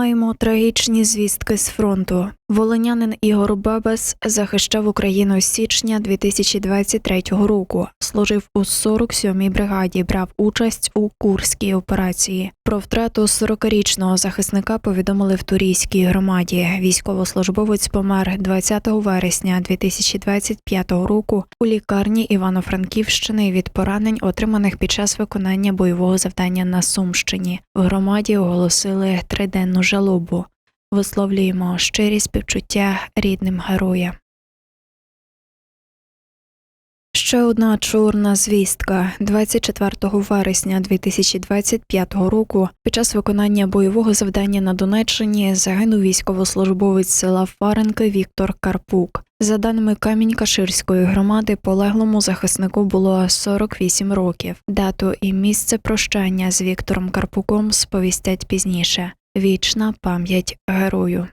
Маємо трагічні звістки з фронту. Волинянин Ігор Бабес захищав Україну з січня 2023 року. Служив у 47-й бригаді, брав участь у Курській операції. Про втрату 40-річного захисника повідомили в Турійській громаді. Військовослужбовець помер 20 вересня 2025 року у лікарні Івано-Франківщини від поранень, отриманих під час виконання бойового завдання на Сумщині. В громаді оголосили триденну жалобу. Висловлюємо щирі співчуття рідним героям. Ще одна чорна звістка 24 вересня 2025 року. Під час виконання бойового завдання на Донеччині загинув військовослужбовець села Фаренки Віктор Карпук. За даними Камінь-Каширської громади, полеглому захиснику було 48 років. Дату і місце прощання з Віктором Карпуком сповістять пізніше. Вічна пам'ять герою.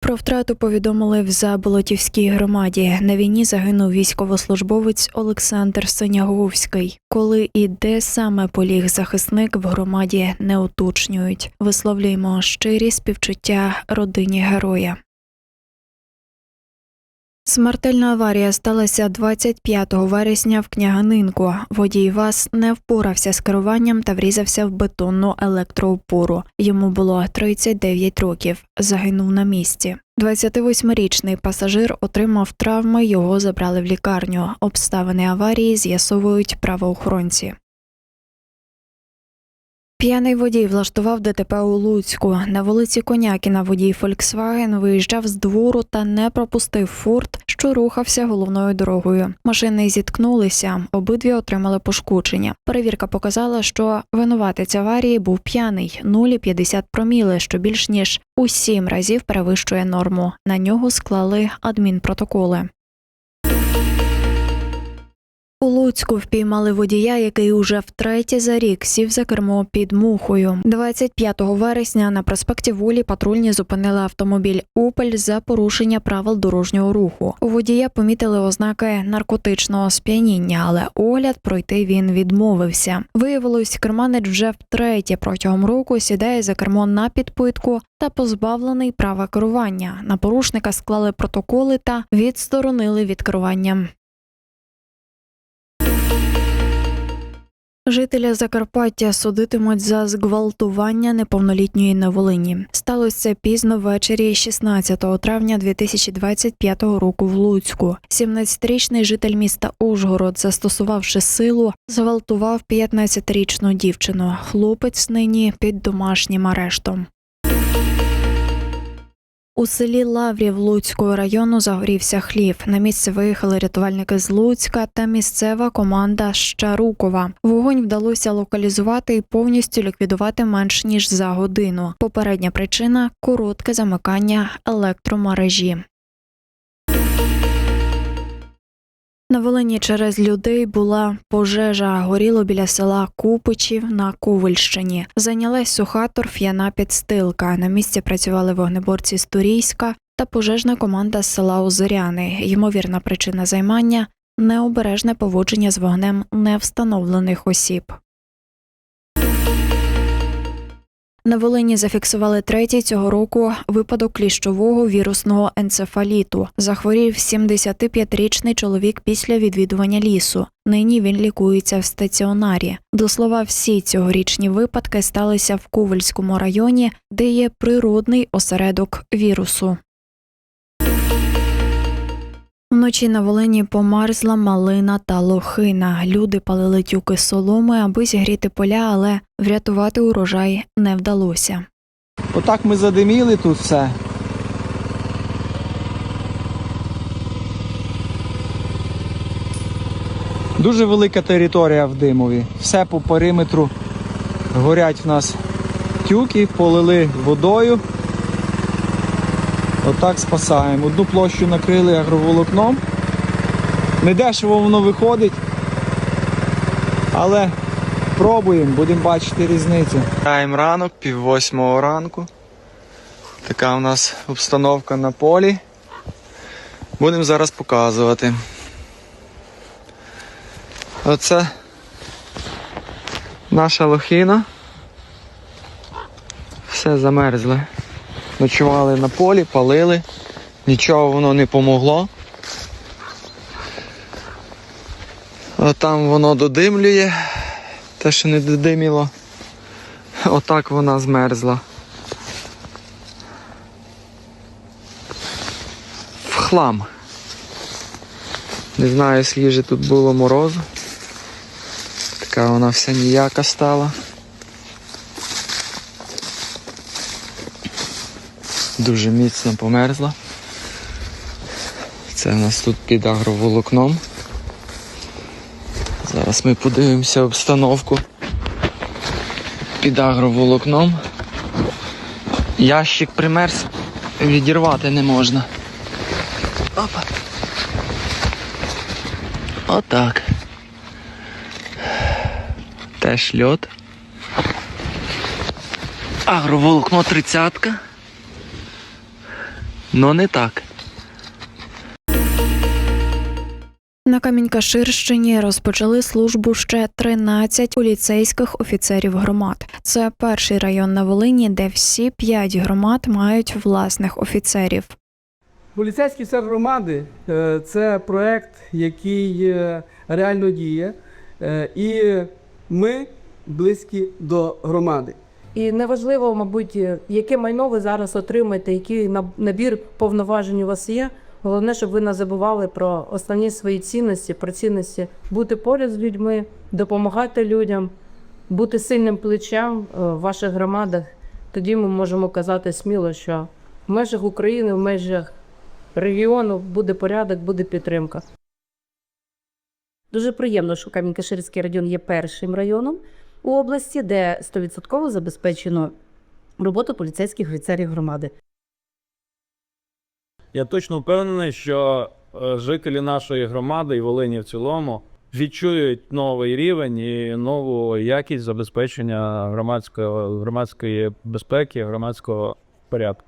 Про втрату повідомили в Заболотівській громаді. На війні загинув військовослужбовець Олександр Синяговський. Коли і де саме поліг захисник в громаді не уточнюють. Висловлюємо щирі співчуття родині героя. Смертельна аварія сталася 25 вересня в княганинку. Водій ВАЗ не впорався з керуванням та врізався в бетонну електроопору. Йому було 39 років. Загинув на місці. 28-річний пасажир отримав травми. Його забрали в лікарню. Обставини аварії з'ясовують правоохоронці. П'яний водій влаштував ДТП у Луцьку. На вулиці Конякіна водій Volkswagen виїжджав з двору та не пропустив фурт, що рухався головною дорогою. Машини зіткнулися, обидві отримали пошкодження. Перевірка показала, що винуватець аварії був п'яний 0,50 проміли, що більш ніж у сім разів перевищує норму. На нього склали адмінпротоколи. У Луцьку впіймали водія, який уже втретє за рік сів за кермо під мухою. 25 вересня на проспекті Волі патрульні зупинили автомобіль Опель за порушення правил дорожнього руху. У водія помітили ознаки наркотичного сп'яніння, але огляд пройти він відмовився. Виявилось, керманець вже втретє протягом року сідає за кермо на підпитку та позбавлений права керування. На порушника склали протоколи та відсторонили від керування. Жителя Закарпаття судитимуть за зґвалтування неповнолітньої на Волині. Сталося це пізно ввечері 16 травня 2025 року в Луцьку. 17-річний житель міста Ужгород, застосувавши силу, зґвалтував 15-річну дівчину. Хлопець нині під домашнім арештом. У селі Лаврів Луцького району загорівся хлів. На місце виїхали рятувальники з Луцька та місцева команда Щарукова. Вогонь вдалося локалізувати і повністю ліквідувати менш ніж за годину. Попередня причина коротке замикання електромережі. На Волині через людей була пожежа. Горіло біля села Купичів на Кувальщині. Зайнялась суха торф'яна підстилка. На місці працювали вогнеборці з Турійська та пожежна команда з села Озоряни. Ймовірна причина займання необережне поводження з вогнем невстановлених осіб. На Волині зафіксували третій цього року випадок кліщового вірусного енцефаліту. Захворів 75-річний чоловік після відвідування лісу. Нині він лікується в стаціонарі. До слова, всі цьогорічні випадки сталися в Ковальському районі, де є природний осередок вірусу. Вночі на Волині померзла малина та лохина. Люди палили тюки соломи, аби зігріти поля, але врятувати урожай не вдалося. Отак ми задиміли тут все. Дуже велика територія в димові. Все по периметру горять в нас тюки, полили водою. Отак спасаємо. Одну площу накрили агроволокном. Недешево воно виходить. Але пробуємо, будемо бачити різницю. Граємо ранок, пів восьмого ранку. Така у нас обстановка на полі. Будемо зараз показувати. Оце наша лохина. все замерзле. Ночували на полі, палили, нічого воно не помогло. Там воно додимлює, те, що не додиміло. Отак вона змерзла. В хлам. Не знаю, скільки тут було морозу. Така вона вся ніяка стала. Дуже міцно померзла. Це у нас тут під агроволокном. Зараз ми подивимося обстановку під агроволокном. Ящик примерз, відірвати не можна. Опа. Отак. Теж льот. Агроволокно тридцятка. Но не так. На Камінькаширщині розпочали службу ще 13 поліцейських офіцерів громад. Це перший район на Волині, де всі п'ять громад мають власних офіцерів. Поліцейський офіцер громади е, це проект, який е, реально діє, Е, і ми близькі до громади. І неважливо, мабуть, яке майно ви зараз отримаєте, який набір повноважень у вас є. Головне, щоб ви не забували про основні свої цінності, про цінності бути поряд з людьми, допомагати людям, бути сильним плечем е, в ваших громадах. Тоді ми можемо казати сміло, що в межах України, в межах регіону буде порядок, буде підтримка. Дуже приємно, що Камінь-Каширський район є першим районом у області, де 100% забезпечено роботу поліцейських офіцерів громади. Я точно впевнений, що е, жителі нашої громади і Волині в цілому відчують новий рівень і нову якість забезпечення громадської, громадської безпеки, громадського порядку.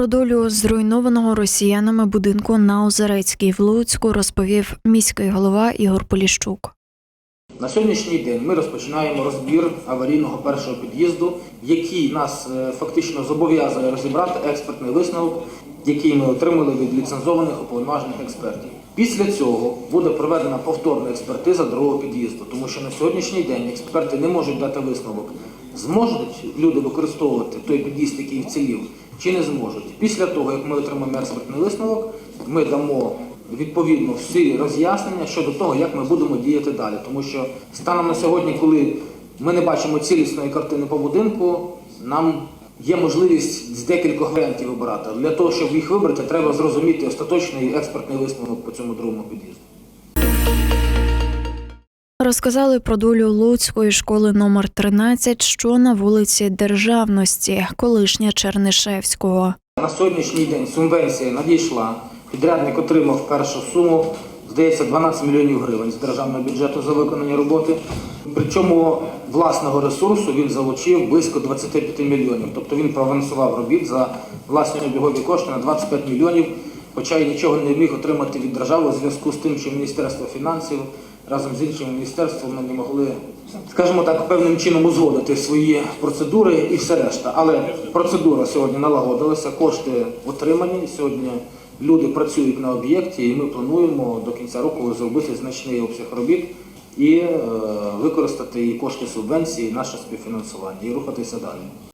Про долю зруйнованого росіянами будинку на Озерецькій в Луцьку розповів міський голова Ігор Поліщук. На сьогоднішній день ми розпочинаємо розбір аварійного першого під'їзду, який нас е, фактично зобов'язує розібрати експертний висновок, який ми отримали від ліцензованих уповноважених експертів. Після цього буде проведена повторна експертиза другого під'їзду, тому що на сьогоднішній день експерти не можуть дати висновок, зможуть люди використовувати той під'їзд, який вцілів, чи не зможуть. Після того, як ми отримаємо експертний висновок, ми дамо відповідно всі роз'яснення щодо того, як ми будемо діяти далі. Тому що станом на сьогодні, коли ми не бачимо цілісної картини по будинку, нам є можливість з декількох варіантів вибирати. Для того, щоб їх вибрати, треба зрозуміти остаточний експертний висновок по цьому другому під'їзду. Розказали про долю Луцької школи номер 13, що на вулиці Державності, колишня Чернишевського. На сьогоднішній день субвенція надійшла. Підрядник отримав першу суму, здається, 12 мільйонів гривень з державного бюджету за виконані роботи. Причому власного ресурсу він залучив близько 25 мільйонів. Тобто він проавансував робіт за власні обігові кошти на 25 мільйонів, хоча й нічого не міг отримати від держави у зв'язку з тим, що Міністерство фінансів разом з іншими міністерствами не могли, скажімо так, певним чином узгодити свої процедури і все решта. Але процедура сьогодні налагодилася, кошти отримані. Сьогодні люди працюють на об'єкті, і ми плануємо до кінця року зробити значний обсяг робіт і е, використати і кошти субвенції, і наше співфінансування, і рухатися далі.